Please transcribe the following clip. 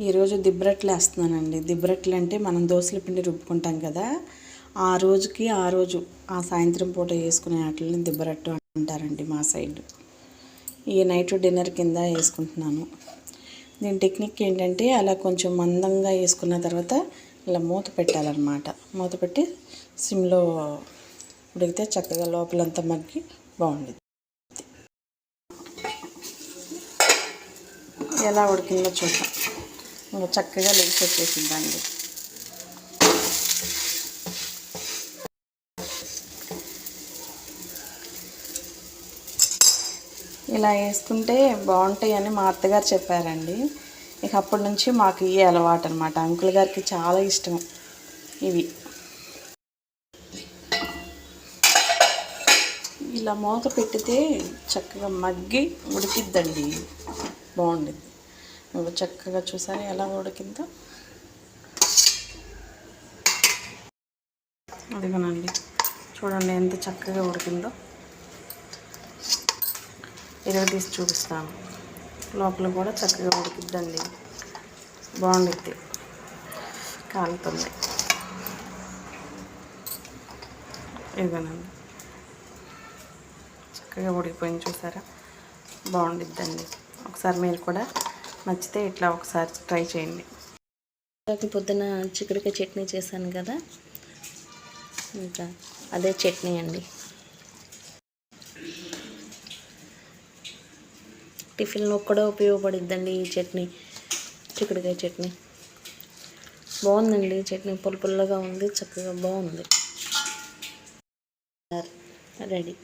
ఈరోజు దిబ్బరట్లు వేస్తున్నానండి. దిబ్బరట్లు అంటే మనం దోశల పిండి రుబ్బుకుంటాం కదా ఆ రోజుకి ఆ రోజు ఆ సాయంత్రం పూట వేసుకునే వాటిని దిబ్బరట్టు అంటారండి మా సైడ్. ఈ నైట్ డిన్నర్ కింద వేసుకుంటున్నాను. దీని టెక్నిక్ ఏంటంటే అలా కొంచెం మందంగా వేసుకున్న తర్వాత ఇలా మూత పెట్టాలన్నమాట. మూత పెట్టి సిమ్లో ఉడికితే చక్కగా లోపలంతా మగ్గి బాగుండేది ఎలా ఉడికిందో చూద్దాం. ఇంకా చక్కగా లెగ్స్ వచ్చేసిందండి ఇలా వేసుకుంటే బాగుంటాయని మా అత్తగారు చెప్పారండి. ఇక అప్పటి నుంచి మాకు ఇవి అలవాటు అనమాట అంకుల్ గారికి చాలా ఇష్టం ఇవి. ఇలా మూత పెట్టితే చక్కగా మగ్గి ఉడికిద్దండి. బాగుండిద్ది. చక్కగా చూసాను ఎలా ఉడికిందో? అదిగోనండి. చూడండి ఎంత చక్కగా ఉడికిందో. ఇరవై తీసి చూపిస్తాను. లోపల కూడా చక్కగా ఉడికిద్దండి. బాగుండిద్ది కాలుతుంది. ఇదిగోనండి. చక్కగా ఉడికిపోయింది చూసారా? బాగుండిద్దండి. ఒకసారి మీరు కూడా నచ్చితే ఇట్లా ఒకసారి ట్రై చేయండి. ఇందాక పొద్దున చిక్కుడుకాయ చట్నీ చేశాను కదా? ఇంకా అదే చట్నీ అండి. టిఫిన్లో కూడా ఉపయోగపడిద్దండి ఈ చట్నీ చిక్కుడుకాయ చట్నీ. బాగుందండి చట్నీ పుల్ల పుల్లగా ఉంది చక్కగా బాగుంది. రెడీ.